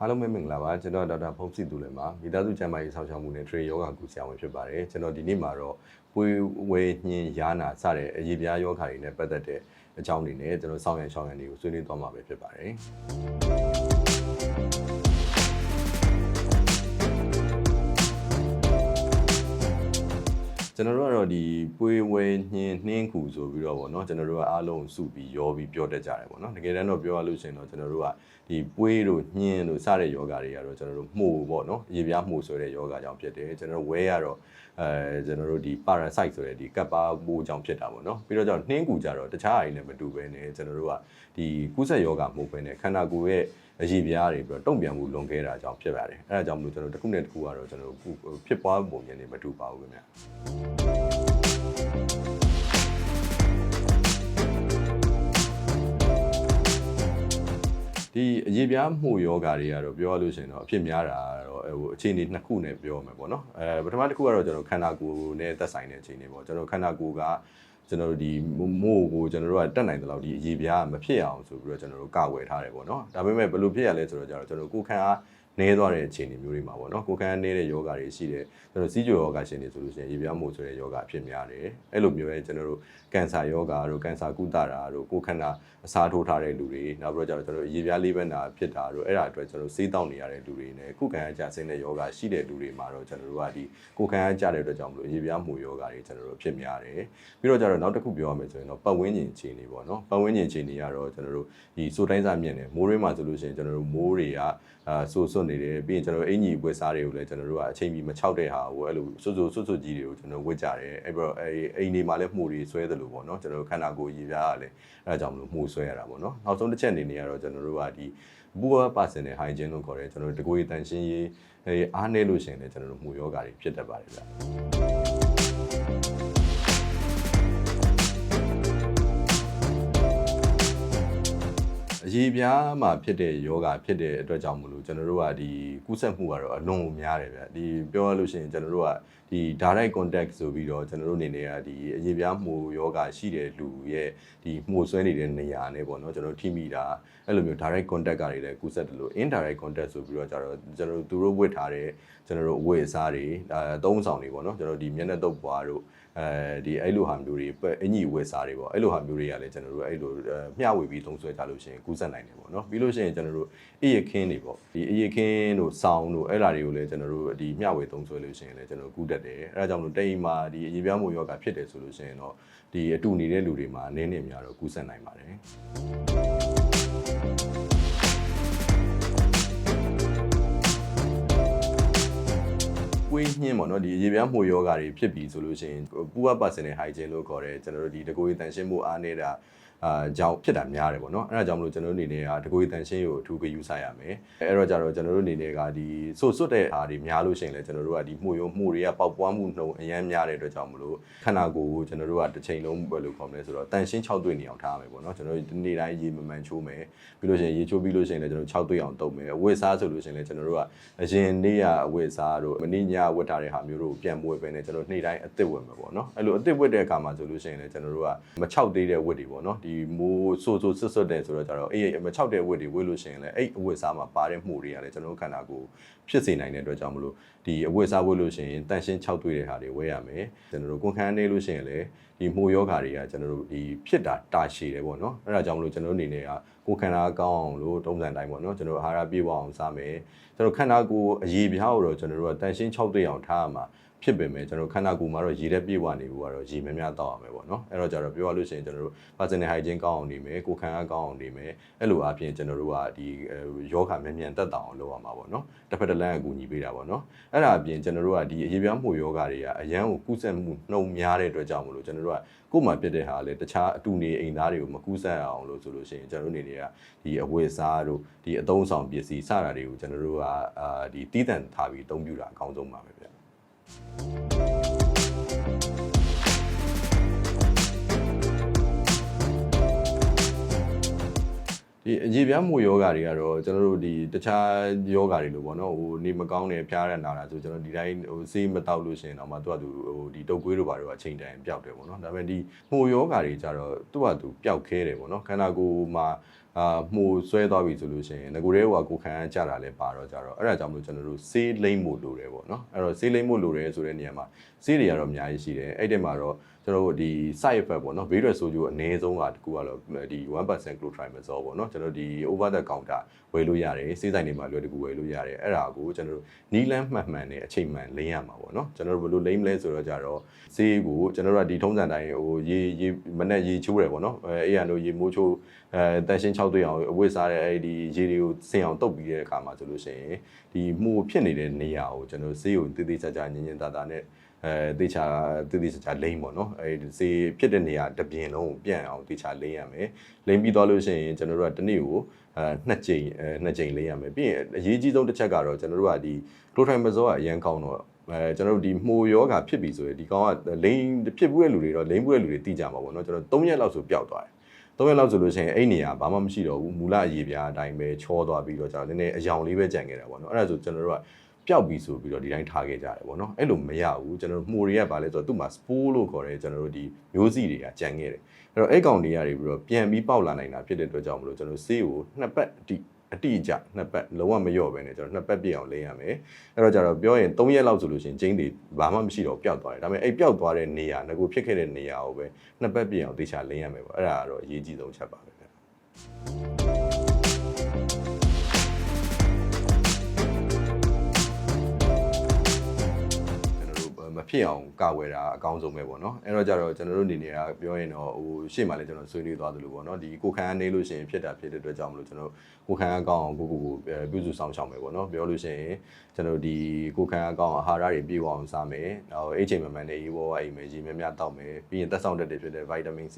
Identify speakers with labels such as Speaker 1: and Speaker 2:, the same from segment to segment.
Speaker 1: အားလုံးပဲမင်္ဂလာပါကျွန်တော်ဒေါက်တာဖုံးစီသူလည်းပါမိသားစုကျန်းမာရေးဆောင်ရှောက်မှုနဲ့ train ယောဂကုဆရာဝန်ဖြစ်ပါတယ်ကျွန်တော်ဒီနေ့မှာတော့ပွေးဝဲညင်းယာနာစတဲ့အရေးပြားယောဂါတွေနဲ့ပတ်သက်တဲ့အကြောင်းတွေနဲ့ကျွန်တော်စောင့်ရန်ရှောင်းရန်တွေကိုဆွေးနွေးသွားမှာပဲဖြစ်ပါတယ် ကျွန်တော်တို့ကတော့ဒီပွေးဝဲညင်းနှင်းခုဆိုပြီးတော့ဗောနော်ကျွန်တော်တို့ကအားလုံးစုပြီးရောပြီးပြောတတ်ကြတယ်ဗောနော်တကယ်တမ်းတော့ပြောရလို့ရှိရင်တော့ကျွန်တော်တို့ကဒီပွေးတို့ညင်းတို့စတဲ့ယောဂါတွေကတော့ကျွန်တော်တို့မှုဗောနော်ရေပြားမှုဆိုတဲ့ယောဂါကြောင့်ဖြစ်တယ်ကျွန်တော်တို့ဝဲရတော့ အဲကျွန်တော်တို့ဒီ parasite ဆိုတဲ့ဒီကပ်ပါပိုးကြောင့်ဖြစ်တာဗောနော်ပြီးတော့ကြောင့်နှင်းခုကြတော့တခြားအရင်နဲ့မတူဘဲနဲ့ကျွန်တော်တို့ကဒီကုသယောဂါမှုပဲနဲ့ခန္ဓာကိုယ်ရဲ့အရေးပြားတွေပြီးတော့တုံ့ပြန်မှုလွန်ခဲ့တာကြောင့်ဖြစ်ပါတယ်အဲဒါကြောင့်မလို့ကျွန်တော်တစ်ခုနဲ့တစ်ခုကတော့ကျွန်တော်တို့ဖြစ်ပွားပုံမြင်နေမတူပါဘူးခင်ဗျာ ဒီအရေးပြားမှုယောဂါတွေကတော့ပြောရလို့ရှိရင်တော့အဖြစ်များတာတော့ဟိုအခြေအနေနှစ်ခုနဲ့ပြောမယ်ပေါ့နော်အဲပထမတစ်ခုကတော့ကျွန်တော်ခန္ဓာကိုယ်နဲ့သက်ဆိုင်တဲ့အခြေအနေပေါ့ကျွန်တော်ခန္ဓာကိုယ်ကကျွန်တော်တို့ဒီမို့ကိုကျွန်တော်တို့ကတက်နိုင်တဲ့လောက်ဒီအရေးပြားမဖြစ်အောင်ဆိုပြီးတော့ကျွန်တော်တို့ကာကွယ်ထားတယ်ပေါ့နော်ဒါပေမဲ့ဘယ်လိုဖြစ်ရလဲဆိုတော့ကျတော့ကျွန်တော်ကိုယ်ခံအား နေသွားတဲ့အခြေအနေမျိုးတွေမှာပေါ့နော်ကိုယ်ခံနေတဲ့ယောဂါတွေရှိတယ်ကျွန်တော်စီးကြိုယောဂါရှင်တွေဆိုလို့ရှိရင်ရေပြားမှုဆိုတဲ့ယောဂါဖြစ်များတယ်အဲ့လိုမျိုးရဲ့ကျွန်တော်တို့ကန်ဆာယောဂါတို့ကန်ဆာကုသတာတို့ကိုယ်ခန္ဓာအစားထိုးထားတဲ့လူတွေနောက်ပြီးတော့ကျွန်တော်တို့ရေပြားလေးဘက်နာဖြစ်တာတို့အဲ့ဒါအတွက်ကျွန်တော်စေးတောက်နေရတဲ့လူတွေနဲ့ခုခံအားကြဆင်းတဲ့ယောဂါရှိတဲ့လူတွေမှာတော့ကျွန်တော်တို့ကဒီကိုယ်ခံအားကြတဲ့အတွက်ကြောင့်မလို့ရေပြားမှုယောဂါတွေကျွန်တော်တို့ဖြစ်များတယ်ပြီးတော့ကျတော့နောက်တစ်ခုပြောရမယ်ဆိုရင်တော့ပတ်ဝန်းကျင်အခြေအနေပေါ့နော်ပတ်ဝန်းကျင်အခြေအနေကတော့ကျွန်တော်တို့ဒီစိုးတိုင်းစားမြင့်တယ်မိုးရင်းမှာဆိုလို့ရှိရင်ကျွန်တော်တို့မိုးတွေကအာဆူဆွတ်နေတယ်ပြီးရင်ကျွန်တော်တို့အင်ကြီးပွဲစားတွေကိုလည်းကျွန်တော်တို့ကအချိန်ကြီးမချောက်တဲ့ဟာကိုအဲ့လိုစွတ်စွတ်စွတ်စွတ်ကြီးတွေကိုကျွန်တော်ဝစ်ကြတယ်အဲ့တော့အဲ့အိမ်တွေမှာလည်းမှုတွေဆွဲတယ်လို့ပေါ့နော်ကျွန်တော်တို့ခန္ဓာကိုယ်ရည်ပြားကလည်းအဲ့ဒါကြောင့်မလို့မှုဆွဲရတာပေါ့နော်နောက်ဆုံးတစ်ချက်အနေနဲ့ကတော့ကျွန်တော်တို့ကဒီဘူဝါပါစင်နဲ့ hygiene လို့ခေါ်တယ်ကျွန်တော်တို့တကိုယ်ရည်တန်ရှင်းရေးအားနည်းလို့ရှိရင်လည်းကျွန်တော်တို့မှုယောဂါတွေဖြစ်တတ်ပါတယ်ဗျာ အရေးပြားမှာဖြစ်တဲ့ယောဂဖြစ်တဲ့အတွက်ကြောင့်မလို့ကျွန်တော်တို့ကဒီကူးစက်မှုကတော့အလွန်ကိုများတယ်ဗျဒီပြောရလို့ရှိရင်ကျွန်တော်တို့ကဒီ direct contact ဆိုပြီးတော့ကျွန်တော်တို့အနေနဲ့ကဒီအရေးပြားမှုယောဂရှိတဲ့လူရဲ့ဒီမှုဆွဲနေတဲ့နေရာနဲ့ပေါ့နော်ကျွန်တော်တို့ထိမိတာအဲ့လိုမျိုး direct contact ကတွေလည်းကူးစက်တယ်လို့ indirect contact ဆိုပြီးတော့ကျတော့ကျွန်တော်တို့သူတို့ဝတ်ထားတဲ့ကျွန်တော်တို့အဝတ်အစားတွေအဲသုံးဆောင်တွေပေါ့နော်ကျွန်တော်တို့ဒီမျက်နှာတုပ်ပွားတို့ အဲဒီအဲ့လိုဟာမျိုးတွေအင်ကြီးဝယ်စားတွေပေါ့အဲ့လိုဟာမျိုးတွေကလည်းကျွန်တော်တို့အဲ့လိုမျှဝေပြီးသုံးစွဲကြလို့ရှိရင်ကူးစက်နိုင်တယ်ပေါ့နော်ပြီးလို့ရှိရင်ကျွန်တော်တို့အေးရခင်းတွေပေါ့ဒီအေးရခင်းတို့စောင်းတို့အဲ့လာတွေကိုလည်းကျွန်တော်တို့ဒီမျှဝေသုံးစွဲလို့ရှိရင်လည်းကျွန်တော်ကူးတတ်တယ်အဲ့ဒါကြောင့်မလို့တိမ်မှာဒီအရေးပြားမှုယောဂဖြစ်တယ်ဆိုလို့ရှိရင်တော့ဒီအတူနေတဲ့လူတွေမှာအနည်းနဲ့များတော့ကူးစက်နိုင်ပါတယ် ညှင်းပေါ့နော်ဒီရေပြားမှုယောဂါတွေဖြစ်ပြီဆိုလို့ရှိရင်ပူဝပါစင်နဲ့ဟိုင်ဂျင်လို့ခေါ်တယ်ကျွန်တော်တို့ဒီတကိုယ်တန်ရှင်းမှုအားနေတာ အာကြောင့်ဖြစ်တာများတယ်ပေါ့နော်အဲ့ဒါကြောင့်မလို့ကျွန်တော်တို့အနေနဲ့ကတကိုယ်တန်ရှင်းကိုအထူးဂရုစိုက်ရမယ်အဲ့တော့ကြတော့ကျွန်တော်တို့အနေနဲ့ကဒီဆိုဆွတ်တဲ့ဟာတွေများလို့ရှိရင်လည်းကျွန်တော်တို့ကဒီမှုယုံမှုတွေကပေါက်ပွားမှုနှုံအရမ်းများတဲ့အတွက်ကြောင့်မလို့ခန္ဓာကိုယ်ကိုကျွန်တော်တို့ကတစ်ချိန်လုံးဘယ်လိုခေါ်မလဲဆိုတော့တန်ရှင်း6တွေ့နေအောင်ထားရမယ်ပေါ့နော်ကျွန်တော်တို့နေ့တိုင်းရေမမှန်ချိုးမယ်ပြီးလို့ရှိရင်ရေချိုးပြီးလို့ရှိရင်လည်းကျွန်တော်6တွေ့အောင်တုပ်မယ်အဝတ်စားဆိုလို့ရှိရင်လည်းကျွန်တော်တို့ကအရင်နေ့ကအဝတ်စားတို့မနေ့ညဝတ်ထားတဲ့ဟာမျိုးတို့ပြန်မဝတ်ပဲနဲ့ကျွန်တော်နေ့တိုင်းအသစ်ဝတ်မယ်ပေါ့နော်အဲ့လိုအသစ်ဝတ်တဲ့အခါမှာဆိုလို့ရှိရင်လည်းကျွန်တော်တို့ကမချောက်သေးတဲ့ဝတ်တွေပေါ့နော်ဒီမိုးဆိုးဆိုးဆွတ်ဆွတ်တယ်ဆိုတော့ကျတော့အေးမချောက်တဲ့ဝတ်တွေဝတ်လို့ရှိရင်လည်းအဲ့အဝတ်စားမှာပါတဲ့မှုတွေကလည်းကျွန်တော်တို့ခန္ဓာကိုယ်ဖြစ်စေနိုင်တဲ့အတွက်ကြောင့်မလို့ဒီအဝတ်စားဝတ်လို့ရှိရင်တန်ရှင်း6တွေ့တဲ့ဟာတွေဝဲရမယ်ကျွန်တော်တို့ကိုယ်ခံနေလို့ရှိရင်လည်းဒီမှုယောဂါတွေကကျွန်တော်တို့ဒီဖြစ်တာတာရှည်တယ်ပေါ့နော်အဲ့ဒါကြောင့်မလို့ကျွန်တော်တို့အနေနဲ့ကကိုယ်ခန္ဓာကောင်းအောင်လို့တုံးစံတိုင်းပေါ့နော်ကျွန်တော်တို့အာဟာရပြည့်ဝအောင်စားမယ်ကျွန်တော်ခန္ဓာကိုယ်အရေးပြားကိုတော့ကျွန်တော်တို့ကတန်ရှင်း6တွေ့အောင်ထားရမှာ ဖြစ်ပေမဲ့ကျွန်တော်ခန္ဓာကိုယ်မှာတော့ရေတဲ့ပြည့်ဝနေဘူးကတော့ရေများများတောက်ရမယ်ပေါ့နော်အဲ့တော့ကျတော့ပြောရလို့ရှိရင်ကျွန်တော်တို့ personal hygiene ကောင်းအောင်နေမယ်ကိုယ်ခံအားကောင်းအောင်နေမယ်အဲ့လိုအပြင်ကျွန်တော်တို့ကဒီယောဂမြန်မြန်တက်တောင်အောင်လုပ်ရမှာပေါ့နော်တစ်ဖက်တစ်လမ်းအကူညီပေးတာပေါ့နော်အဲ့ဒါအပြင်ကျွန်တော်တို့ကဒီအရေးပြားမှုယောဂတွေကအရန်ကိုကုသမှုနှုံများတဲ့အတွက်ကြောင့်မလို့ကျွန်တော်တို့ကကိုယ်မှာဖြစ်တဲ့ဟာလေတခြားအတူနေအိမ်သားတွေကိုမကူးဆက်အောင်လို့ဆိုလို့ရှိရင်ကျွန်တော်တို့နေတွေကဒီအဝတ်စားတို့ဒီအသုံးဆောင်ပစ္စည်းစတာတွေကိုကျွန်တော်တို့ကအာဒီတီးတန့်ထားပြီးအသုံးပြုတာအကောင်းဆုံးပါပဲဗျ ဒီအကြည်ပြားမှုယောဂါတွေကတော့ကျွန်တော်တို့ဒီတခြားယောဂါတွေလို့ပေါ့နော်ဟိုနေမကောင်းတယ်ဖျားရနာတာဆိုကျွန်တော်ဒီတိုင်းဟိုစေးမတောက်လို့ရှိရင်တော့မှသူကသူဟိုဒီတုပ်ကွေးတို့ဘာတို့အချိန်တိုင်းပျောက်တယ်ပေါ့နော်ဒါပေမဲ့ဒီမှုယောဂါတွေကြတော့သူကသူပျောက်ခဲတယ်ပေါ့နော်ခန္ဓာကိုယ်မှာ အာမှုဆွဲသွားပြီဆိုလို့ရှိရင်ငကိုရဲဟိုကကိုခံရကြတာလည်းပါတော့ကြတော့အဲ့ဒါကြောင့်မလို့ကျွန်တော်တို့ဆေးလိမ့်ဖို့လိုတယ်ပေါ့နော်အဲ့တော့ဆေးလိမ့်ဖို့လိုတယ်ဆိုတဲ့နေရာမှာဆေးတွေကတော့အများကြီးရှိတယ်အဲ့ဒီမှာတော့ ကျွန်တော်တို့ဒီ side effect ပေါ့နော်ဘေးရွက်ဆိုးကျိုးအနည်းဆုံးကတကူကတော့ဒီ1% clotrimazole ပေါ့နော်ကျွန်တော်ဒီ over the counter ဝယ်လို့ရတယ်စေးဆိုင်တွေမှာလွယ်တကူဝယ်လို့ရတယ်အဲ့ဒါကိုကျွန်တော်တို့နီးလန်းမှတ်မှန်နဲ့အချိန်မှန်လိမ့်ရမှာပေါ့နော်ကျွန်တော်တို့ဘယ်လိုလိမ့်မလဲဆိုတော့ကြတော့ဆေးကိုကျွန်တော်တို့ကဒီထုံးစံတိုင်းဟိုရေရေမနဲ့ရေချိုးတယ်ပေါ့နော်အဲအဲ့ရတို့ရေမိုးချိုးအဲတန်ရှင်း6တွေ့အောင်အဝတ်စားတဲ့အဲ့ဒီရေတွေကိုဆင်အောင်တုပ်ပြီးတဲ့အခါမှာဆိုလို့ရှိရင်ဒီမှုဖြစ်နေတဲ့နေရာကိုကျွန်တော်ဆေးကိုတည်တည်ချာချာညင်ညင်သာသာနဲ့ အဲတေချာတေတေချာလိမ့်ပေါ့နော်အဲဒီစေးဖြစ်တဲ့နေရာတစ်ပြင်လုံးကိုပြန့်အောင်တေချာလိမ့်ရမယ်လိမ့်ပြီးသွားလို့ရှိရင်ကျွန်တော်တို့ကတစ်နေ့ကိုအဲနှစ်ကြိမ်အဲနှစ်ကြိမ်လိမ့်ရမယ်ပြီးရင်အရေးကြီးဆုံးတစ်ချက်ကတော့ကျွန်တော်တို့ကဒီ clotrimazole ကအရန်ကောင်းတော့အဲကျွန်တော်တို့ဒီမှိုယောဂါဖြစ်ပြီဆိုရင်ဒီကောင်ကလိမ့်ဖြစ်ဘူးတဲ့လူတွေတော့လိမ့်ဘူးတဲ့လူတွေသိကြမှာပေါ့နော်ကျွန်တော်3ရက်လောက်ဆိုပျောက်သွားတယ်သုံးရက်လောက်ဆိုလို့ရှိရင်အဲ့နေရာဘာမှမရှိတော့ဘူးမူလအရေးပြားအတိုင်းပဲချောသွားပြီးတော့ကျွန်တော်နည်းနည်းအယောင်လေးပဲကြံခဲ့တာပေါ့နော်အဲ့ဒါဆိုကျွန်တော်တို့က ပျောက်ပြီဆိုပြီးတော့ဒီတိုင်းထားခဲ့ကြတယ်ပေါ့နော်အဲ့လိုမရဘူးကျွန်တော်တို့မှိုတွေကဘာလဲဆိုတော့သူ့မှာ spore လို့ခေါ်တယ်ကျွန်တော်တို့ဒီမျိုးစီတွေကကြံခဲ့တယ်အဲ့တော့အဲ့ကောင်တွေကနေပြီးတော့ပြန်ပြီးပေါက်လာနိုင်တာဖြစ်တဲ့အတွက်ကြောင့်မလို့ကျွန်တော်ဆေးကိုနှစ်ပတ်အတိအတိအကျနှစ်ပတ်လုံးဝမလျော့ပဲねကျွန်တော်နှစ်ပတ်ပြည့်အောင်လိမ့်ရမယ်အဲ့တော့ကြတော့ပြောရင်3ရက်လောက်ဆိုလို့ရှိရင်ကျင်းတွေဘာမှမရှိတော့ပျောက်သွားတယ်ဒါပေမဲ့အဲ့ပျောက်သွားတဲ့နေရာငကိုဖြစ်ခဲ့တဲ့နေရာကိုပဲနှစ်ပတ်ပြည့်အောင်သေချာလိမ့်ရမယ်ပေါ့အဲ့ဒါကတော့အရေးကြီးဆုံးချက်ပါပဲဗျ မဖြစ်အောင်ကာဝယ်တာအကောင်းဆုံးပဲပေါ့နော်အဲ့တော့ကြတော့ကျွန်တော်တို့အနေနဲ့ကပြောရင်တော့ဟိုရှေ့မှာလည်းကျွန်တော်ဆွေးနွေးသွားသလိုပေါ့နော်ဒီကိုခံကနေလို့ရှိရင်ဖြစ်တာဖြစ်တဲ့အတွက်ကြောင့်မလို့ကျွန်တော်ကိုခံအကောင်းအောင်ကိုကိုကိုပြုစုဆောင်ရှောက်မယ်ပေါ့နော်ပြောလို့ရှိရင်ကျွန်တော်ဒီကိုခံအကောင်းအာဟာရတွေပြည့်ဝအောင်စားမယ်နောက်အိတ်ချိန်မှန်မှန်နဲ့ရေဘောအိမ်မယ်ရေများများတောက်မယ်ပြီးရင်သက်ဆောင်တက်တွေဖြစ်တဲ့ vitamin C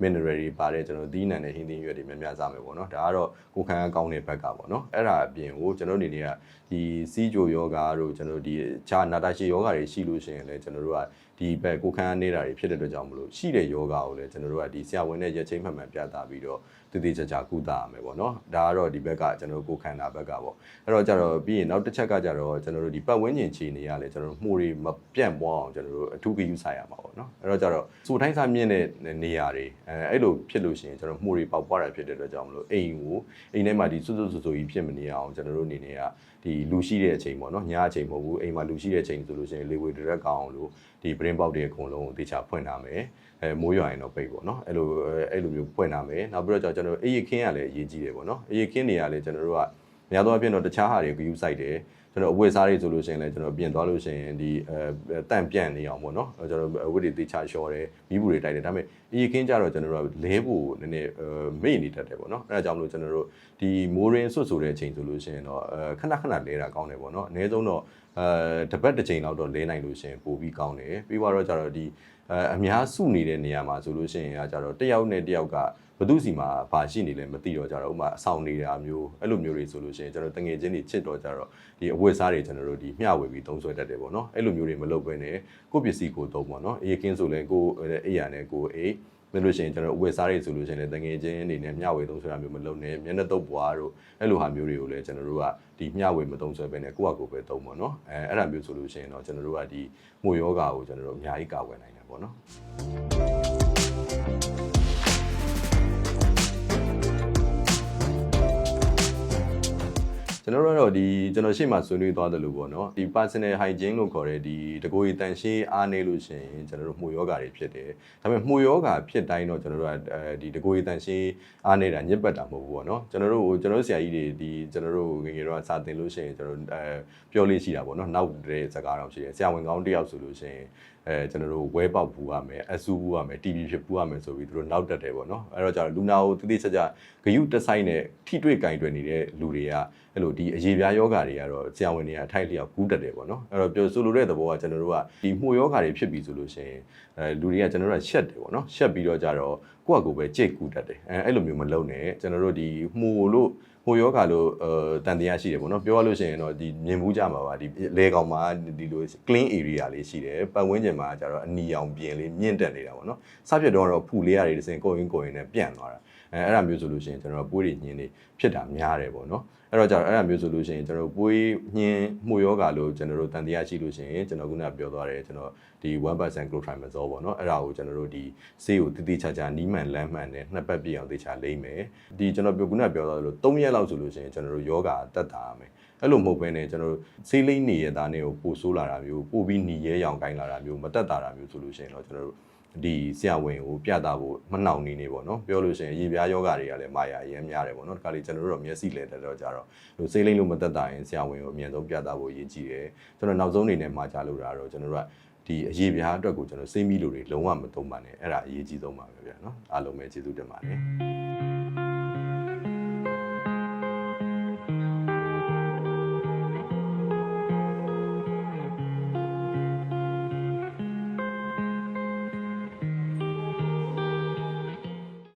Speaker 1: mineral တွေပါတဲ့ကျွန်တော်သီးနှံနဲ့ဟင်းသီးရွက်တွေများများစားမယ်ပေါ့နော်ဒါကတော့ကိုခံအကောင်းတဲ့ဘက်ကပေါ့နော်အဲ့ဒါအပြင်ကိုကျွန်တော်အနေနဲ့ကဒီစီးကြိုယောဂါတို့ကျွန်တော်ဒီခြားနာတာရှည်ယောဂါတွေရှိလို့ရှိရင်လည်းကျွန်တော်တို့ကဒီဘက်ကိုခံနေတာတွေဖြစ်တဲ့အတွက်ကြောင့်မလို့ရှိတဲ့ယောဂါကိုလည်းကျွန်တော်တို့ကဒီဆရာဝန်နဲ့ရက်ချင်းမှန်မှန်ပြသပြီးတော့ တည်တည်ကြကြကုသရမယ်ပေါ့နော်ဒါကတော့ဒီဘက်ကကျွန်တော်တို့ကိုခန္ဓာဘက်ကပေါ့အဲ့တော့ကြတော့ပြီးရင်နောက်တစ်ချက်ကကြတော့ကျွန်တော်တို့ဒီပတ်ဝန်းကျင်ခြေနေရလေကျွန်တော်တို့မှုတွေမပြန့်ပွားအောင်ကျွန်တော်တို့အထူးဂရုစိုက်ရမှာပေါ့နော်အဲ့တော့ကြတော့စူတိုင်းစားမြင့်တဲ့နေရာတွေအဲအဲ့လိုဖြစ်လို့ရှိရင်ကျွန်တော်မှုတွေပေါက်ပွားတာဖြစ်တဲ့အတွက်ကြောင့်မလို့အိမ်ကိုအိမ်ထဲမှာဒီစွတ်စွတ်ဆူဆူကြီးဖြစ်မနေအောင်ကျွန်တော်တို့အနေနဲ့က ဒီလူရှိတဲ့အချိန်ပေါ့နော်ညအချိန်မဟုတ်ဘူးအိမ်မှာလူရှိတဲ့အချိန်ဆိုလို့ရှိရင်လေဝေ direct ကောင်းအောင်လို့ဒီ brain box တွေအကုန်လုံးတေချာဖွင့်ထားမယ်အဲမိုးရွာရင်တော့ပိတ်ပေါ့နော်အဲ့လိုအဲ့လိုမျိုးဖွင့်ထားမယ်နောက်ပြီးတော့ကျွန်တော်တို့အေးရခင်းရလည်းအရေးကြီးတယ်ပေါ့နော်အေးရခင်းနေရလည်းကျွန်တော်တို့ကများသောအားဖြင့်တော့တခြားဟာတွေ view site တယ်ကျွန်တော်အဝတ်စားတွေဆိုလို့ရှိရင်လည်းကျွန်တော်ပြင်သွားလို့ရှိရင်ဒီအဲတန့်ပြန့်နေအောင်ပေါ့နော်ကျွန်တော်အဝတ်တွေတေချာလျှော်တယ်မိဘူးတွေတိုက်တယ်ဒါပေမဲ့ အေးခင်းကြတော့ကျွန်တော်တို့ကလဲဖို့နည်းနည်းမေ့နေတတ်တယ်ပေါ့နော်အဲဒါကြောင့်မလို့ကျွန်တော်တို့ဒီမိုးရင်းဆွတ်ဆိုတဲ့အချိန်ဆိုလို့ရှိရင်တော့အဲခဏခဏလဲတာကောင်းတယ်ပေါ့နော်အနည်းဆုံးတော့အဲတစ်ပတ်တစ်ချိန်လောက်တော့လဲနိုင်လို့ရှိရင်ပိုပြီးကောင်းတယ်ပြီးတော့ကြတော့ဒီအဲအများစုနေတဲ့နေရာမှာဆိုလို့ရှိရင်ကကြတော့တယောက်နဲ့တယောက်ကဘသူစီမှာဘာရှိနေလဲမသိတော့ကြတော့ဥမာအဆောင်နေတာမျိုးအဲ့လိုမျိုးတွေဆိုလို့ရှိရင်ကျွန်တော်တငယ်ချင်းတွေချစ်တော့ကြတော့ဒီအဝတ်စားတွေကျွန်တော်တို့ဒီမျှဝေပြီးသုံးဆွဲတတ်တယ်ပေါ့နော်အဲ့လိုမျိုးတွေမလုပ်ဘဲနဲ့ကိုယ့်ပစ္စည်းကိုသုံးပေါ့နော်အေးကင်းဆိုလဲကိုယ့်အိယာနဲ့ကိုယ်အိတ် မလို့ရှိရင်ကျွန်တော်အဝတ်စားတွေဆိုလို့ရှိရင်လည်းတငယ်ချင်းအနေနဲ့မျှဝေသုံးဆွဲတာမျိုးမလုပ်နဲ့မျက်နှာတုပ်ပွားတို့အဲ့လိုဟာမျိုးတွေကိုလည်းကျွန်တော်တို့ကဒီမျှဝေမသုံးဆွဲဘဲနဲ့ကိုယ့်ဟာကိုယ်ပဲသုံးပေါ့နော်အဲအဲ့ဒါမျိုးဆိုလို့ရှိရင်တော့ကျွန်တော်တို့ကဒီမှုယောဂါကိုကျွန်တော်တို့အများကြီးကာကွယ်နိုင်တယ်ပေါ့နော် ကျွန်တော်တို့ကတော့ဒီကျွန်တော်ရှေ့မှာဆွေးနွေးသွားတယ်လို့ပေါ့နော်ဒီ personal hygiene လို့ခေါ်တဲ့ဒီတကိုယ်ရည်တန်ရှင်းအားနေလို့ရှိရင်ကျွန်တော်တို့မှုယောဂါတွေဖြစ်တယ်ဒါပေမဲ့မှုယောဂါဖြစ်တိုင်းတော့ကျွန်တော်တို့ကအဲဒီတကိုယ်ရည်တန်ရှင်းအားနေတာညစ်ပတ်တာမဟုတ်ဘူးပေါ့နော်ကျွန်တော်တို့ကျွန်တော်တို့ဆရာကြီးတွေဒီကျွန်တော်တို့ငယ်ငယ်တော့စာသင်လို့ရှိရင်ကျွန်တော်အဲပြောလေးရှိတာပေါ့နော်နောက်တဲ့စကားတော့ရှိတယ်ဆရာဝန်ကောင်းတယောက်ဆိုလို့ရှိရင်အဲကျွန်တော်တို့ဝဲပေါက်ပူရမယ်အဆူပူရမယ် TV ဖြစ်ပူရမယ်ဆိုပြီးသူတို့နောက်တက်တယ်ပေါ့နော်အဲ့တော့ကျတော့လူနာကိုတိတိကျကျဂယုတဆိုင်နဲ့ထိတွေ့ကင်တွယ်နေတဲ့လူတွေကအဲ့လိုဒီအရေးပြားယောဂါတွေကတော့ဆရာဝန်တွေကအထိုက်လျောက်ကူးတက်တယ်ပေါ့နော်အဲ့တော့ပြောဆိုလိုတဲ့သဘောကကျွန်တော်တို့ကဒီမှုယောဂါတွေဖြစ်ပြီဆိုလို့ရှိရင်အဲလူတွေကကျွန်တော်တို့ကရှက်တယ်ပေါ့နော်ရှက်ပြီးတော့ကြတော့ကိုယ့်အကူပဲကြိတ်ကူးတက်တယ်အဲအဲ့လိုမျိုးမလုပ်နဲ့ကျွန်တော်တို့ဒီမှုလို့ဟိုယောဂါလို့အဲတန်တရားရှိတယ်ပေါ့နော်ပြောရလို့ရှိရင်တော့ဒီမြင်မှုကြမှာပါဒီလေကောင်မှာဒီလို clean area လေးရှိတယ်ပတ်ဝန်းကျင်မှာကျတော့အနီရောင်ပြင်လေးမြင့်တက်နေတာပေါ့နော်စပြတ်တော့တော့ဖူလေးရတယ်ဒီစင်ကိုရင်ကိုရင်နဲ့ပြန့်သွားတာ အဲအဲ့ဒါမျိုးဆိုလို့ရှိရင်ကျွန်တော်တို့ပွေးတွေညင်းနေဖြစ်တာများတယ်ပေါ့နော်အဲ့တော့ကျတော့အဲ့ဒါမျိုးဆိုလို့ရှိရင်ကျွန်တော်တို့ပွေးညင်းမှုယောဂါလို့ကျွန်တော်တို့တန်တရားရှိလို့ရှိရင်ကျွန်တော်ခုနကပြောသွားတယ်ကျွန်တော်ဒီ1% clotrimazole ပေါ့နော်အဲ့ဒါကိုကျွန်တော်တို့ဒီဆေးကိုတိတိကျကျနီးမှန်လမ်းမှန်နဲ့နှစ်ပတ်ပြည့်အောင်သေချာလိမ့်မယ်ဒီကျွန်တော်ပြောခုနကပြောသွားသလို3ရက်လောက်ဆိုလို့ရှိရင်ကျွန်တော်တို့ယောဂါတက်တာရမယ်အဲ့လိုမဟုတ်ဘဲနဲ့ကျွန်တော်တို့ဆေးလိမ့်နေရတာနဲ့ကိုပို့ဆိုးလာတာမျိုးပို့ပြီးหนีရဲရောင်ကိုင်းလာတာမျိုးမတက်တာတာမျိုးဆိုလို့ရှိရင်တော့ကျွန်တော်တို့ ဒီဆရာဝန်ကိုပြတာဖို့မနှောင်နေနေပေါ့နော်ပြောလို့ရှိရင်ရေပြားယောဂတွေကလည်းမာယာအရင်များတယ်ပေါ့နော်ဒီကလေးကျွန်တော်တို့တော့မျက်စိလဲတက်တော့ကြတော့ဟိုဆေးလိမ့်လို့မတက်တာရင်ဆရာဝန်ကိုအမြဲဆုံးပြတာဖို့အရေးကြီးတယ်ကျွန်တော်နောက်ဆုံးအနေနဲ့မှာကြားလို့တာတော့ကျွန်တော်တို့ကဒီအရေးပြားအတွက်ကိုကျွန်တော်စိမ့်ပြီးလို့တွေလုံးဝမသုံးပါနဲ့အဲ့ဒါအရေးကြီးဆုံးပါပဲဗျာနော်အားလုံးပဲကျေးဇူးတင်ပါတယ်